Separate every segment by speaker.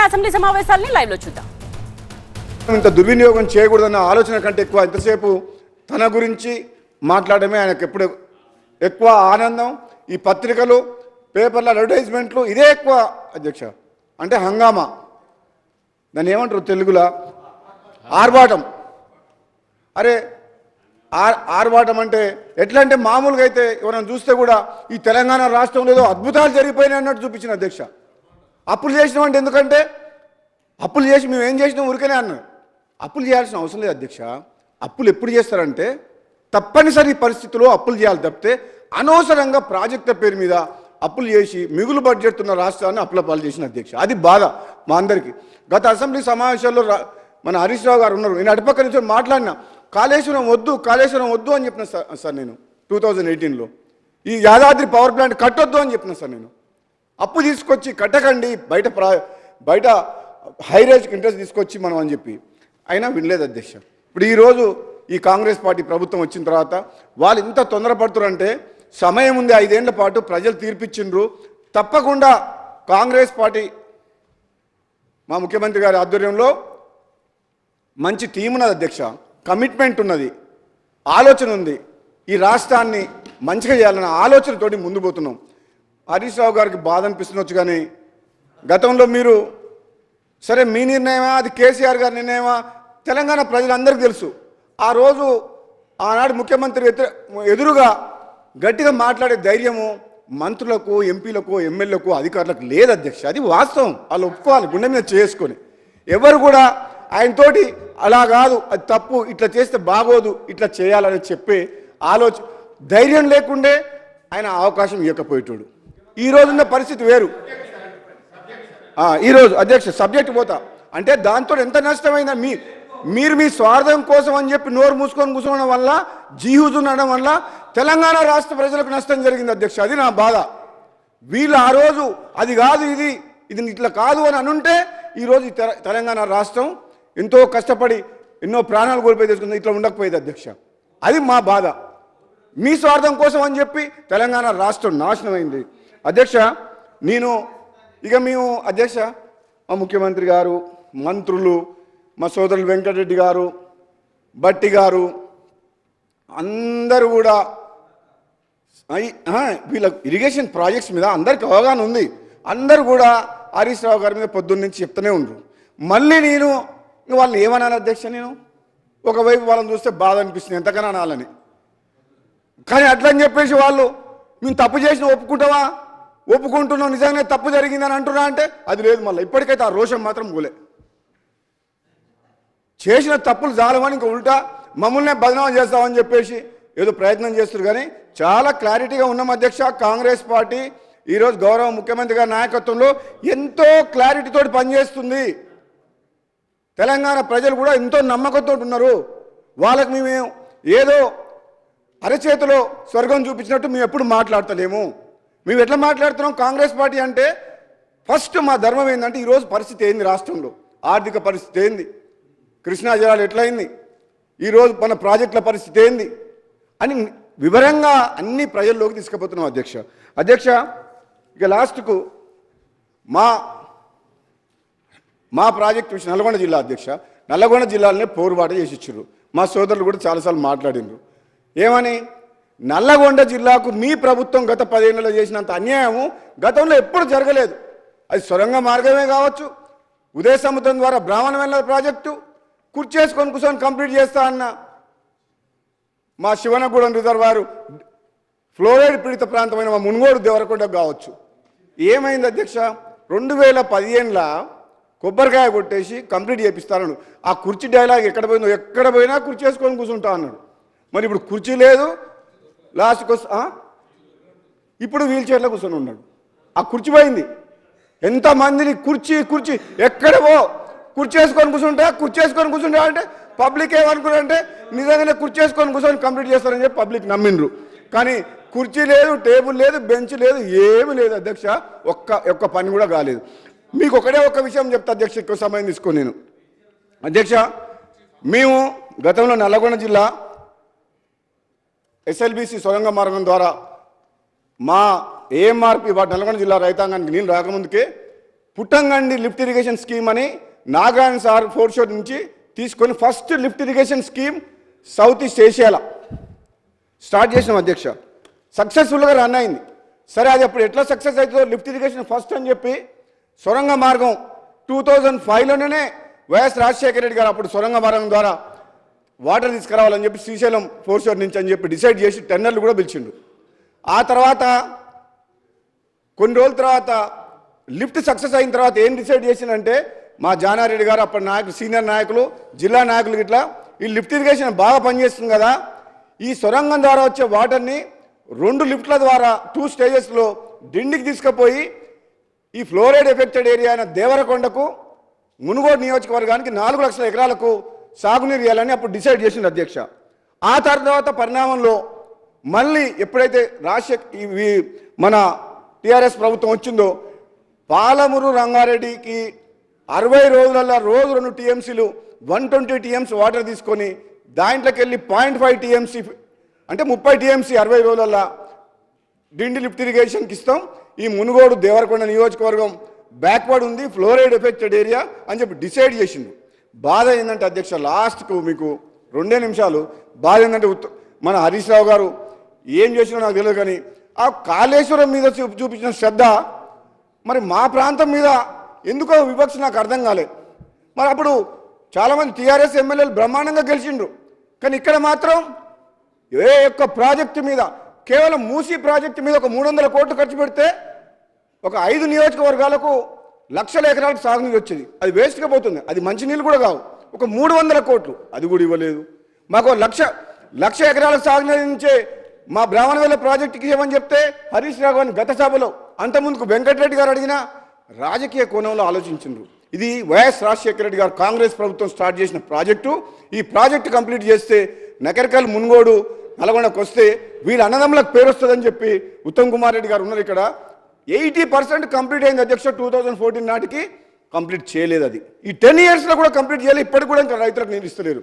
Speaker 1: Telangana assembly సమావేశాలని లైవ్లో చూద్దాం.
Speaker 2: ఇంత దుర్వినియోగం చేయకూడదన్న ఆలోచన కంటే ఎక్కువ ఎంతసేపు తన గురించి మాట్లాడమే ఆయనకు ఎప్పుడు ఎక్కువ ఆనందం. ఈ పత్రికలు పేపర్ల అడ్వర్టైజ్మెంట్లు ఇదే ఎక్కువ అధ్యక్ష. అంటే హంగామా. దాన్ని ఏమంటారు తెలుగులో? ఆర్భాటం. అరే ఆర్భాటం అంటే ఎట్లా అంటే మామూలుగా అయితే ఎవరైనా చూస్తే కూడా ఈ తెలంగాణ రాష్ట్రంలో ఏదో అద్భుతాలు జరిగిపోయినాయి అన్నట్టు చూపించిన అధ్యక్ష. అప్పులు చేసినాం అంటే ఎందుకంటే? అప్పులు చేసి మేము ఏం చేసినాం ఊరికనే అన్నాం? అప్పులు చేయాల్సిన అవసరం లేదు అధ్యక్ష. అప్పులు ఎప్పుడు చేస్తారంటే తప్పనిసరి పరిస్థితుల్లో అప్పులు చేయాలి తప్పితే అనవసరంగా ప్రాజెక్టుల పేరు మీద అప్పులు చేసి మిగులు బడ్జెట్ ఉన్న రాష్ట్రాన్ని అప్పుల పాలు చేసిన అధ్యక్ష. అది బాధ మా అందరికీ. గత అసెంబ్లీ సమావేశాల్లో రా- మన హరీష్ రావు గారు ఉన్నారు. నేను అటుపక్క నుంచి మాట్లాడినా. కాళేశ్వరం వద్దు కాళేశ్వరం వద్దు అని చెప్పిన సార్ సార్ నేను. టూ థౌజండ్ ఎయిటీన్లో ఈ యాదాద్రి పవర్ ప్లాంట్ కట్టొద్దు అని చెప్పిన సార్ నేను. అప్పు తీసుకొచ్చి కట్టకండి బయట ప్రా బయట హై రేజ్కి ఇంట్రెస్ట్ తీసుకొచ్చి మనం అని చెప్పి. అయినా వినలేదు అధ్యక్ష. ఇప్పుడు ఈరోజు ఈ కాంగ్రెస్ పార్టీ ప్రభుత్వం వచ్చిన తర్వాత వాళ్ళు ఇంత తొందరపడుతున్నారంటే సమయం ఉంది ఐదేళ్ళ పాటు ప్రజలు తీర్పిచ్చిండ్రు. తప్పకుండా కాంగ్రెస్ పార్టీ మా ముఖ్యమంత్రి గారి ఆధ్వర్యంలో మంచి టీం ఉన్నది అధ్యక్ష. కమిట్మెంట్ ఉన్నది. ఆలోచన ఉంది. ఈ రాష్ట్రాన్ని మంచిగా చేయాలన్న ఆలోచనతోటి ముందు పోతున్నాం. హరీష్ రావు గారికి బాధ అనిపిస్తుండొచ్చు కానీ గతంలో మీరు సరే మీ నిర్ణయమా అది కేసీఆర్ గారి నిర్ణయమా తెలంగాణ ప్రజలందరికీ తెలుసు. ఆ రోజు ఆనాడు ముఖ్యమంత్రి ఎదురు ఎదురుగా గట్టిగా మాట్లాడే ధైర్యము మంత్రులకు ఎంపీలకు ఎమ్మెల్యేలకు అధికారులకు లేదు అధ్యక్ష. అది వాస్తవం. వాళ్ళు ఒప్పుకోవాలి గుండె మీద చేసుకొని. ఎవరు కూడా ఆయనతోటి అలా కాదు అది తప్పు ఇట్లా చేస్తే బాగోదు ఇట్లా చేయాలని చెప్పే ఆలోచన ధైర్యం లేకుండే ఆయన అవకాశం ఇవ్వకపోయేటోడు. ఈ రోజున్న పరిస్థితి వేరు. ఈరోజు అధ్యక్ష సబ్జెక్ట్ పోతా. అంటే దాంతో ఎంత నష్టమైందా? మీ మీరు మీ స్వార్థం కోసం అని చెప్పి నోరు మూసుకొని కూర్చోవడం వల్ల జీహుజు ఉండడం వల్ల తెలంగాణ రాష్ట్ర ప్రజలకు నష్టం జరిగింది అధ్యక్ష. అది నా బాధ. వీళ్ళు ఆ రోజు అది కాదు ఇది ఇది ఇట్లా కాదు అని అనుంటే ఈరోజు తెల- తెలంగాణ రాష్ట్రం ఎంతో కష్టపడి ఎన్నో ప్రాణాలు కోల్పోయి తెచ్చుకుంది ఇట్లా ఉండకపోయేది అధ్యక్ష. అది మా బాధ. మీ స్వార్థం కోసం అని చెప్పి తెలంగాణ రాష్ట్రం నాశనం అయింది అధ్యక్ష నేను ఇక మేము అధ్యక్ష మా ముఖ్యమంత్రి గారు మంత్రులు మా సోదరులు వెంకటరెడ్డి గారు బట్టి గారు అందరూ కూడా వీళ్ళ ఇరిగేషన్ ప్రాజెక్ట్స్ మీద అందరికి అవగాహన ఉంది. అందరూ కూడా హరీష్ రావు గారి మీద పొద్దున్న నుంచి చెప్తూనే ఉండరు. మళ్ళీ నేను వాళ్ళని ఏమనాలి అధ్యక్ష నేను? ఒకవైపు వాళ్ళని చూస్తే బాధ అనిపిస్తుంది ఎంతకన్నా అనాలని. కానీ అట్లా అని చెప్పేసి వాళ్ళు మేము తప్పు చేసిన ఒప్పుకుంటావా ఒప్పుకుంటున్నావు నిజంగా తప్పు జరిగిందని అంటున్నా అంటే అది లేదు మళ్ళీ. ఇప్పటికైతే ఆ రోషం మాత్రం పోలే చేసిన తప్పులు చాలమని ఇంకా ఉల్టా మమ్మల్నే బదనామం చేస్తామని చెప్పేసి ఏదో ప్రయత్నం చేస్తారు కానీ చాలా క్లారిటీగా ఉన్నాం అధ్యక్ష కాంగ్రెస్ పార్టీ ఈరోజు గౌరవ ముఖ్యమంత్రి గారి నాయకత్వంలో ఎంతో క్లారిటీతో పనిచేస్తుంది. తెలంగాణ ప్రజలు కూడా ఎంతో నమ్మకంతో ఉన్నారు. వాళ్ళకి మేము ఏదో అరచేతిలో స్వర్గం చూపించినట్టు మేము ఎప్పుడు మాట్లాడతలేము. మేము ఎట్లా మాట్లాడుతున్నాం? కాంగ్రెస్ పార్టీ అంటే ఫస్ట్ మా ధర్మం ఏంటంటే ఈరోజు పరిస్థితి ఏంది రాష్ట్రంలో? ఆర్థిక పరిస్థితి ఏంది? కృష్ణా జలాలు ఎట్లయింది? ఈరోజు మన ప్రాజెక్టుల పరిస్థితి ఏంది? అని వివరంగా అన్ని ప్రజల్లోకి తీసుకుపోతున్నాం అధ్యక్ష. అధ్యక్ష ఇక లాస్ట్కు మా మా ప్రాజెక్ట్ విషయం నల్గొండ జిల్లా అధ్యక్ష. నల్గొండ జిల్లాలోనే పోరుబాట చేసి ఇచ్చారు మా సోదరులు కూడా చాలాసార్లు మాట్లాడిండ్రు ఏమని? నల్లగొండ జిల్లాకు మీ ప్రభుత్వం గత పదేళ్ళలో చేసినంత అన్యాయము గతంలో ఎప్పుడు జరగలేదు. అది సొరంగ మార్గమే కావచ్చు. ఉదయ సముద్రం ద్వారా బ్రాహ్మణ వెళ్ళ ప్రాజెక్టు కుర్చేసుకొని కూర్చొని కంప్లీట్ చేస్తా అన్న మా శివనగూడెం రిజర్వారు ఫ్లోరైడ్ పీడిత ప్రాంతమైన మా మునుగోడు దేవరకొండ కావచ్చు. ఏమైంది అధ్యక్ష? రెండు వేల పదిహేనులో కొబ్బరికాయ కొట్టేసి కంప్లీట్ చేపిస్తాను ఆ కుర్చీ డైలాగ్ ఎక్కడ పోయిందో ఎక్కడ పోయినా కుర్చీ వేసుకొని కూర్చుంటా అన్నాడు. మరి ఇప్పుడు కుర్చీ లేదు లాస్ట్కి వస్తా ఇప్పుడు వీల్ చైర్లో కూర్చొని ఉన్నాడు. ఆ కుర్చీ పోయింది. ఎంతమందిని కుర్చీ కుర్చీ ఎక్కడవో కుర్చేసుకొని కుర్చీ వేసుకొని కూర్చుంటా కుర్చీ వేసుకొని కూర్చుంటా అంటే పబ్లిక్ ఏమనుకున్నారంటే నిజంగానే కుర్చేసుకొని కూర్చొని కంప్లీట్ చేస్తారని చెప్పి పబ్లిక్ నమ్మిండ్రు. కానీ కుర్చీ లేదు టేబుల్ లేదు బెంచ్ లేదు ఏమీ లేదు అధ్యక్ష. ఒక్క ఒక్క పని కూడా కాలేదు. మీకు ఒకటే ఒక్క విషయం చెప్తా అధ్యక్ష ఎక్కువ సమయం తీసుకో నేను. అధ్యక్ష మేము గతంలో నల్లగొండ జిల్లా ఎస్ఎల్బిసి సొరంగ మార్గం ద్వారా మా ఏఎంఆర్పి వాటి నల్గొండ జిల్లా రైతాంగానికి నీళ్ళు రాకముందుకే పుట్టంగండి లిఫ్ట్ ఇరిగేషన్ స్కీమ్ అని నాగార్జున సార్ ఫోర్ షోర్ నుంచి తీసుకొని first lift irrigation scheme south east ఏషియాలో start చేసిన అధ్యక్ష. సక్సెస్ఫుల్గా రన్ అయింది. సరే అది అప్పుడు ఎట్లా సక్సెస్ అవుతుందో లిఫ్ట్ ఇరిగేషన్ ఫస్ట్ అని చెప్పి సొరంగ మార్గం టూ థౌజండ్ ఫైవ్లోనే వైఎస్ రాజశేఖర రెడ్డి గారు అప్పుడు సొరంగ మార్గం ద్వారా వాటర్ తీసుకురావాలని చెప్పి శ్రీశైలం ఫోర్ షోర్ నుంచి అని చెప్పి డిసైడ్ చేసి టెండర్లు కూడా పిలిచిండు. ఆ తర్వాత కొన్ని రోజుల తర్వాత లిఫ్ట్ సక్సెస్ అయిన తర్వాత ఏం డిసైడ్ చేసిందంటే మా జానారెడ్డి గారు అప్పటి నాయకులు సీనియర్ నాయకులు జిల్లా నాయకులు ఇట్లా ఈ లిఫ్ట్ ఇరిగేషన్ బాగా పనిచేస్తుంది కదా. ఈ సొరంగం ద్వారా వచ్చే వాటర్ని రెండు లిఫ్ట్ల ద్వారా టూ స్టేజెస్లో డిండికి తీసుకుపోయి ఈ ఫ్లోరైడ్ ఎఫెక్టెడ్ ఏరియా అయిన దేవరకొండకు మునుగోడు నియోజకవర్గానికి నాలుగు లక్షల ఎకరాలకు సాగునీరు ఇవ్వాలని అప్పుడు డిసైడ్ చేసింది అధ్యక్ష. ఆ తర్వాత పరిణామంలో మళ్ళీ ఎప్పుడైతే రాజశేఖర్ మన టిఆర్ఎస్ ప్రభుత్వం వచ్చిందో పాలమూరు రంగారెడ్డికి అరవై రోజులలో రోజు రెండు టీఎంసీలు వన్ ట్వంటీ టీఎంసీ వాటర్ తీసుకొని దాంట్లోకి వెళ్ళి పాయింట్ ఫైవ్ టీఎంసీ అంటే ముప్పై టీఎంసీ అరవై రోజులలో డిండి లిఫ్ట్ ఇరిగేషన్కి ఇస్తాం. ఈ మునుగోడు దేవరకొండ నియోజకవర్గం బ్యాక్వర్డ్ ఉంది ఫ్లోరైడ్ ఎఫెక్టెడ్ ఏరియా అని చెప్పి డిసైడ్ చేసిండు. బాధ ఏంటంటే అధ్యక్ష లాస్ట్కు మీకు రెండే నిమిషాలు. బాధ ఏంటంటే ఉత్త- మన హరీష్ రావు గారు ఏం చేసినా నాకు తెలియదు కానీ ఆ కాళేశ్వరం మీద చూపించిన శ్రద్ధ మరి మా ప్రాంతం మీద ఎందుకో వివక్ష నాకు అర్థం కాలేదు మరి అప్పుడు చాలామంది టీఆర్ఎస్ ఎమ్మెల్యేలు బ్రహ్మాండంగా గెలిచిండ్రు. కానీ ఇక్కడ మాత్రం ఏ ఒక్క ప్రాజెక్టు మీద కేవలం మూసీ ప్రాజెక్టు మీద ఒక మూడు వందల కోట్లు ఖర్చు పెడితే ఒక ఐదు నియోజకవర్గాలకు లక్షల ఎకరాలకు సాగునీరు వచ్చేది. అది వేస్ట్గా పోతుంది. అది మంచినీళ్ళు కూడా కావు. ఒక మూడు వందల కోట్లు. అది కూడా ఇవ్వలేదు. మాకు లక్ష లక్ష ఎకరాల సాగునీరు నుంచే మా బ్రాహ్మణవేల ప్రాజెక్టుకి ఏమని చెప్తే హరీష్ రావు అని గత సభలో అంతకుముందుకు వెంకటరెడ్డి గారు అడిగిన రాజకీయ కోణంలో ఆలోచించారు ఇది వైఎస్ రాజశేఖర రెడ్డి గారు కాంగ్రెస్ ప్రభుత్వం స్టార్ట్ చేసిన ప్రాజెక్టు. ఈ ప్రాజెక్టు కంప్లీట్ చేస్తే నకరికల్ మున్గోడు నల్గొండకు వస్తే వీళ్ళ అన్నదమ్ములకు పేరు వస్తుందని చెప్పి ఉత్తమ్ కుమార్ రెడ్డి గారు ఉన్నారు ఇక్కడ. ఎయిటీ పర్సెంట్ కంప్లీట్ అయింది అధ్యక్ష టూ థౌజండ్ ఫోర్టీన్ నాటికి. కంప్లీట్ చేయలేదు అది. ఈ టెన్ ఇయర్స్లో కూడా కంప్లీట్ చేయలేదు ఇప్పటికి కూడా ఇంకా రైతులకు నేను ఇస్తలేరు.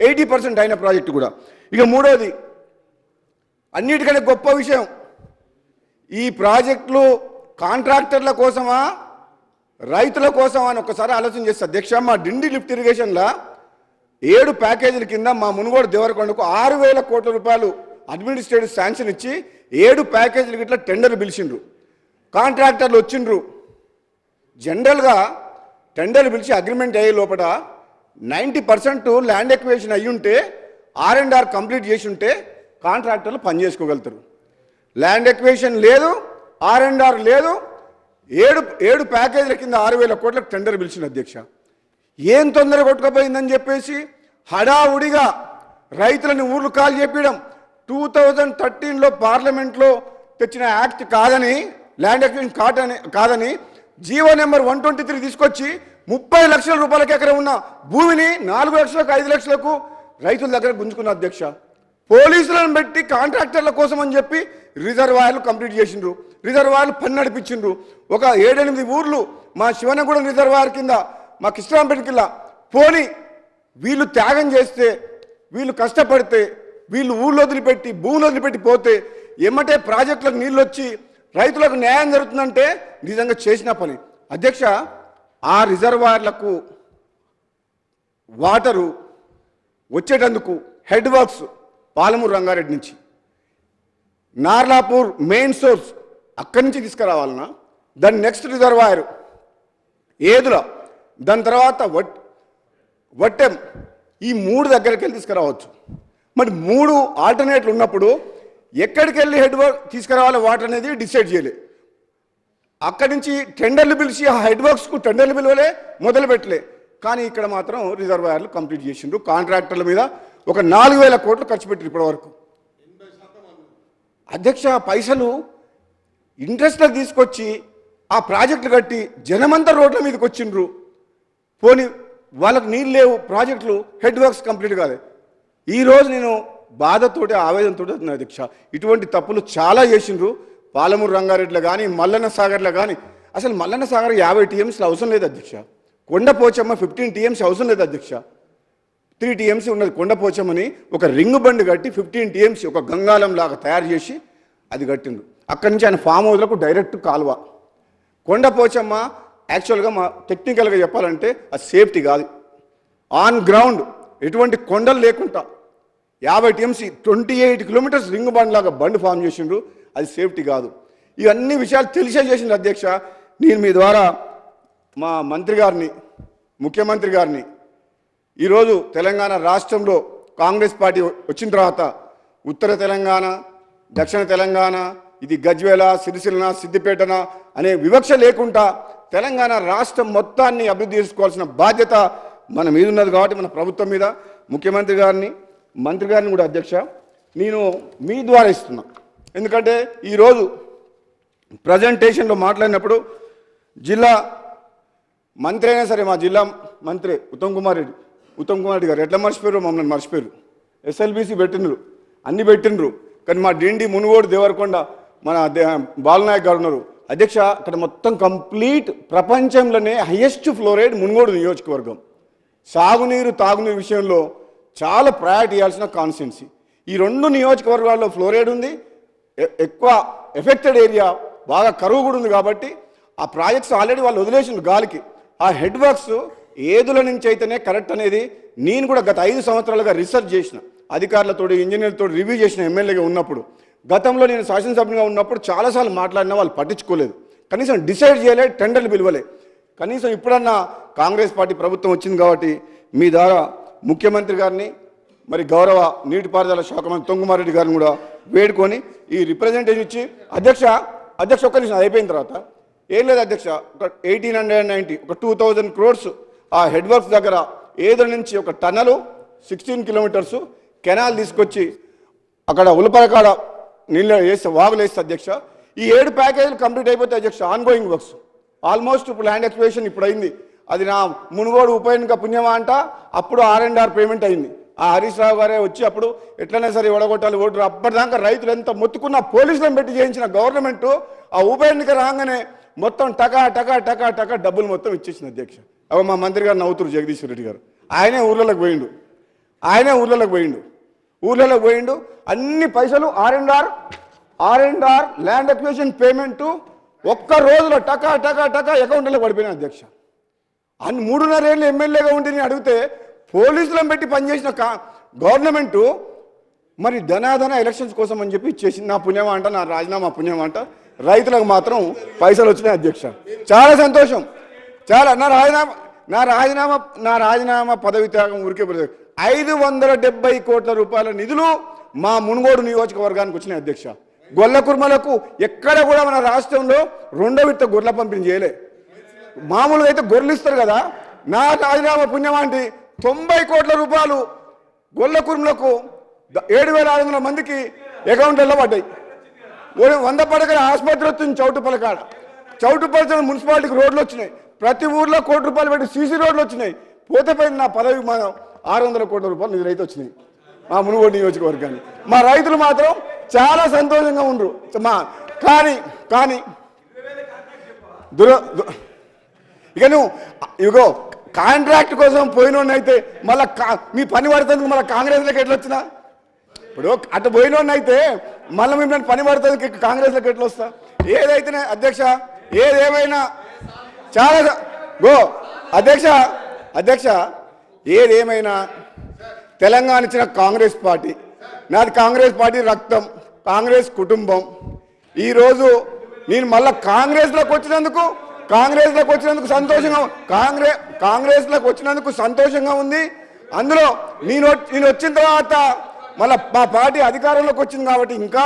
Speaker 2: ఎయిటీ పర్సెంట్ అయిన ప్రాజెక్ట్ కూడా. ఇక మూడోది అన్నిటికంటే గొప్ప విషయం ఈ ప్రాజెక్టులు కాంట్రాక్టర్ల కోసమా రైతుల కోసమా అని ఒకసారి ఆలోచన చేస్తే. అధ్యక్ష మా డిండి లిఫ్ట్ ఇరిగేషన్లో ఏడు ప్యాకేజీల కింద మా మునుగోడు దేవరకొండకు ఆరు వేల కోట్ల రూపాయలు అడ్మినిస్ట్రేటివ్ శాంక్షన్ ఇచ్చి ఏడు ప్యాకేజీలు గిట్ల టెండర్ పిలిచిండ్రు. కాంట్రాక్టర్లు వచ్చిండ్రు. జనరల్గా టెండర్ పిలిచి అగ్రిమెంట్ అయ్యే లోపల నైంటీ పర్సెంట్ ల్యాండ్ ఎక్వేషన్ అయ్యి ఉంటే ఆర్ అండ్ ఆర్ కంప్లీట్ చేసి ఉంటే కాంట్రాక్టర్లు పని చేసుకోగలుగుతారు. ల్యాండ్ ఎక్వేషన్ లేదు ఆర్ అండ్ ఆర్ లేదు ఏడు ఏడు ప్యాకేజీల కింద ఆరు వేల కోట్లకు టెండర్ పిలిచిన అధ్యక్ష. ఏం తొందర కొట్టుకుపోయిందని చెప్పేసి హడావుడిగా రైతులని ఊర్లు కాల్ చెప్పడం టూ థౌజండ్ థర్టీన్లో పార్లమెంట్లో తెచ్చిన యాక్ట్ కాదని ల్యాండ్ ఎక్విజిషన్ కాదని కాదని GO number one twenty three తీసుకొచ్చి ముప్పై లక్షల రూపాయలకి ఎకరం ఉన్న భూమిని నాలుగు లక్షలకు ఐదు లక్షలకు రైతుల దగ్గర గుంజుకున్న అధ్యక్ష. పోలీసులను పెట్టి కాంట్రాక్టర్ల కోసం అని చెప్పి రిజర్వాయర్లు కంప్లీట్ చేసిండ్రు. రిజర్వాయర్లు పని నడిపించిండ్రు. ఒక ఏడెనిమిది ఊర్లు మా శివనగూడెం రిజర్వాయర్ కింద మా కృష్ణరాంపేట కింద పోని వీళ్ళు త్యాగం చేస్తే వీళ్ళు కష్టపడితే వీళ్ళు ఊళ్ళో వదిలిపెట్టి భూములు వదిలిపెట్టి పోతే ఎమ్మటే ప్రాజెక్టులకు నీళ్ళు వచ్చి రైతులకు న్యాయం జరుగుతుందంటే నిజంగా చేసిన పని. అధ్యక్ష ఆ రిజర్వాయర్లకు వాటరు వచ్చేటందుకు హెడ్ వర్క్స్ పాలమూరు రంగారెడ్డి నుంచి. నార్లాపూర్ మెయిన్ సోర్స్ అక్కడి నుంచి తీసుకురావాలన్నా దాని నెక్స్ట్ రిజర్వాయర్ ఏదుల? దాని తర్వాత వట్ వట్టెం ఈ మూడు దగ్గరికి వెళ్ళి తీసుకురావచ్చు. మరి మూడు ఆల్టర్నేట్లు ఉన్నప్పుడు ఎక్కడికి వెళ్ళి హెడ్ వర్క్ తీసుకురావాలి వాటర్ అనేది డిసైడ్ చేయలే. అక్కడి నుంచి టెండర్లు పిలిచి ఆ హెడ్ వర్క్స్కు టెండర్లు పిలవలే మొదలు పెట్టలే. కానీ ఇక్కడ మాత్రం రిజర్వాయర్లు కంప్లీట్ చేసిండ్రు. కాంట్రాక్టర్ల మీద ఒక నాలుగు వేల కోట్లు ఖర్చు పెట్టారు ఇప్పటివరకు. అధ్యక్ష పైసలు ఇంట్రెస్ట్లో తీసుకొచ్చి ఆ ప్రాజెక్టులు కట్టి జనమంతా రోడ్ల మీదకి వచ్చిండ్రు. పోని వాళ్ళకి నీళ్ళు లేవు ప్రాజెక్టులు హెడ్ వర్క్స్ కంప్లీట్ కాలేదు ఈరోజు నేను బాధతోటి ఆవేదనతో ఉన్నా అధ్యక్ష ఇటువంటి తప్పులు చాలా చేసిండ్రు. పాలమూరు రంగారెడ్డిలో కానీ మల్లన్న సాగర్లో కానీ అసలు మల్లన్న సాగర్ యాభై టీఎంసీలు అవసరం లేదు అధ్యక్ష కొండపోచమ్మ ఫిఫ్టీన్ టీఎంసీ అవసరం లేదు అధ్యక్ష త్రీ టీఎంసీ ఉన్నది కొండపోచమ్మని ఒక రింగ్ బండ్ కట్టి ఫిఫ్టీన్ టీఎంసీ ఒక గంగాలం లాగా తయారు చేసి అది కట్టిండు అక్కడి నుంచి ఆయన ఫామ్ హౌస్లకు డైరెక్ట్ కాలువ. కొండపోచమ్మ యాక్చువల్గా మా టెక్నికల్గా చెప్పాలంటే అది సేఫ్టీ కాదు. ఆన్ గ్రౌండ్ ఎటువంటి కొండలు లేకుండా యాభై TMC twenty eight kilometres ring bund లాగా బండ్ ఫామ్ చేసిండ్రు. అది సేఫ్టీ కాదు. ఇవన్నీ విషయాలు తెలిసే చేసిండ్రు అధ్యక్ష. నేను మీ ద్వారా మా మంత్రి గారిని ముఖ్యమంత్రి గారిని ఈరోజు తెలంగాణ రాష్ట్రంలో కాంగ్రెస్ పార్టీ వచ్చిన తర్వాత ఉత్తర తెలంగాణ దక్షిణ తెలంగాణ ఇది గజ్వేల సిరిసిలన సిద్దిపేటన అనే వివక్ష లేకుండా తెలంగాణ రాష్ట్రం మొత్తాన్ని అభివృద్ధి చేసుకోవాల్సిన బాధ్యత మన మీద ఉన్నది కాబట్టి మన ప్రభుత్వం మీద. ముఖ్యమంత్రి గారిని మంత్రి గారిని కూడా అధ్యక్ష నేను మీ ద్వారా ఇస్తున్నా. ఎందుకంటే ఈరోజు ప్రజెంటేషన్లో మాట్లాడినప్పుడు జిల్లా మంత్రి అయినా సరే మా జిల్లా మంత్రి ఉత్తమ్ కుమార్ రెడ్డి ఉత్తమ్ కుమార్ రెడ్డి గారు ఎట్లా మర్చిపోయారు మమ్మల్ని మర్చిపోయారు. ఎస్ఎల్బీసీ పెట్టినరు అన్ని పెట్టినరు కానీ మా డిండి మునుగోడు దేవరకొండ మన బాలనాయక్ గారు ఉన్నారు. అధ్యక్ష అక్కడ మొత్తం కంప్లీట్ ప్రపంచంలోనే హయ్యెస్ట్ ఫ్లోరైడ్ మునుగోడు నియోజకవర్గం. సాగునీరు తాగునీరు విషయంలో చాలా ప్రయారిటీ ఇవ్వాల్సిన కాన్స్టిట్యున్సీ ఈ రెండు నియోజకవర్గాల్లో ఫ్లోరైడ్ ఉంది. ఎ- ఎక్కువ ఎఫెక్టెడ్ ఏరియా బాగా కరువు కూడా ఉంది కాబట్టి ఆ ప్రాజెక్ట్స్ ఆల్రెడీ వాళ్ళు వదిలేసిండ్రు గాలికి. ఆ హెడ్ వర్క్స్ ఏదుల నుంచి అయితేనే కరెక్ట్ అనేది నేను కూడా గత ఐదు సంవత్సరాలుగా రీసెర్చ్ చేసిన. అధికారులతో ఇంజనీర్లతో రివ్యూ చేసిన ఎమ్మెల్యేగా ఉన్నప్పుడు గతంలో నేను శాసనసభ్యునిగా ఉన్నప్పుడు చాలాసార్లు మాట్లాడినా వాళ్ళు పట్టించుకోలేదు. కనీసం డిసైడ్ చేయలే టెండర్లు పిలవలే. కనీసం ఇప్పుడన్నా కాంగ్రెస్ పార్టీ ప్రభుత్వం వచ్చింది కాబట్టి మీ ద్వారా ముఖ్యమంత్రి గారిని మరి గౌరవ నీటిపారుదల శాఖ మంత్రి తొంగుమారెడ్డి గారిని కూడా వేడుకొని ఈ రిప్రజెంటేషన్ ఇచ్చి అధ్యక్ష అధ్యక్ష ఒక్క నిమిషం అయిపోయిన తర్వాత ఏం లేదు అధ్యక్ష ఒక ఎయిటీన్ హండ్రెడ్ నైంటీ ఒక టూ థౌజండ్ క్రోర్స్ ఆ హెడ్ వర్క్స్ దగ్గర ఏదో నుంచి ఒక టన్నలు సిక్స్టీన్ కిలోమీటర్స్ కెనాల్ తీసుకొచ్చి అక్కడ ఉలపరకాడ నీళ్ళు వేస్తే వాగులు వేస్తే అధ్యక్ష ఈ ఏడు ప్యాకేజీలు కంప్లీట్ అయిపోతే అధ్యక్ష ఆన్ గోయింగ్ వర్క్స్ ఆల్మోస్ట్ ఇప్పుడు ల్యాండ్ ఎక్స్ప్రెషన్ ఇప్పుడు అయింది. అది నా మునుగోడు ఉప ఎన్నిక పుణ్యమా అంట? అప్పుడు ఆర్ అండ్ ఆర్ పేమెంట్ అయింది. ఆ హరీష్ రావు గారే వచ్చి అప్పుడు ఎట్లనే సరే ఇవ్వగొట్టాలి ఓటు అప్పటిదాకా రైతులు ఎంత మొత్తుకున్న పోలీసులను పెట్టి చేయించిన గవర్నమెంట్ ఆ ఉప ఎన్నిక రాగానే మొత్తం టకా టకా టకా టకా డబ్బులు మొత్తం ఇచ్చేసింది అధ్యక్ష. అవి మా మంత్రి గారు నవ్వుతురు జగదీశ్వర్ రెడ్డి గారు. ఆయనే ఊర్లలోకి పోయిండు. ఆయనే ఊర్లలోకి పోయిండు. ఊర్లలోకి పోయిండు. అన్ని పైసలు R and R R and R land acquisition payment ఒక్క రోజులో టకా టకా టకా అకౌంట్లో పడిపోయిన అధ్యక్ష. అన్ని మూడున్నర ఏళ్ళు ఎమ్మెల్యేగా ఉండి నేను అడిగితే పోలీసులను పెట్టి పనిచేసిన కా గవర్నమెంటు మరి ధనాధన ఎలక్షన్స్ కోసం అని చెప్పి ఇచ్చేసింది. నా పుణ్యం అంట నా రాజీనామా పుణ్యం అంట. రైతులకు మాత్రం పైసలు వచ్చినాయి అధ్యక్ష. చాలా సంతోషం. చాలా నా రాజీనామా నా రాజీనామా నా రాజీనామా పదవి త్యాగం ఊరికే పోలేదు. ఐదు వందల డెబ్బై కోట్ల రూపాయల నిధులు మా మునుగోడు నియోజకవర్గానికి వచ్చినాయి అధ్యక్ష. గొల్ల కుర్మలకు ఎక్కడ కూడా మన రాష్ట్రంలో రెండో విత్త గొర్రెల పంపిణీ చేయలే. మామూలుగా అయితే గొర్రెలు ఇస్తారు కదా. నా రాజీనామా పుణ్యం అంటే తొంభై కోట్ల రూపాయలు గొల్ల కుర్మలకు ఏడు వేల ఆరు వందల మందికి అకౌంట్లలో పడ్డాయి. వంద పడకల ఆసుపత్రి వచ్చింది చౌటుపల్లి కాడ చౌటుపల్లి మున్సిపాలిటీకి రోడ్లు వచ్చినాయి. ప్రతి ఊర్లో కోటి రూపాయలు పెట్టి సీసీ రోడ్లు వచ్చినాయి. పోతే నా పదవి మా ఆరు వందల కోట్ల రూపాయలు నిధులు అయితే వచ్చినాయి. మా మునుగోడు నియోజకవర్గాన్ని మా రైతులు మాత్రం చాలా సంతోషంగా ఉండరు. మా కానీ కానీ దుర ఇక నువ్వు ఇగో కాంట్రాక్ట్ కోసం పోయినోడినైతే మళ్ళీ మీ పని పడుతుంది మళ్ళీ కాంగ్రెస్లోకి ఎట్లా వచ్చినా? ఇప్పుడు అటు పోయినోడినైతే మళ్ళీ మిమ్మల్ని పని పడుతుంది కాంగ్రెస్లోకి ఎట్లా వస్తా? ఏదైతేనే అధ్యక్ష ఏదేమైనా చాలా గో అధ్యక్ష అధ్యక్ష ఏదేమైనా తెలంగాణ ఇచ్చిన కాంగ్రెస్ పార్టీ నాది కాంగ్రెస్ పార్టీ రక్తం కాంగ్రెస్ కుటుంబం. ఈరోజు నేను మళ్ళీ కాంగ్రెస్లోకి వచ్చినందుకు కాంగ్రెస్లోకి వచ్చినందుకు సంతోషంగా కాంగ్రెస్ కాంగ్రెస్లోకి వచ్చినందుకు సంతోషంగా ఉంది. అందులో నేను నేను వచ్చిన తర్వాత మళ్ళీ మా పార్టీ అధికారంలోకి వచ్చింది కాబట్టి ఇంకా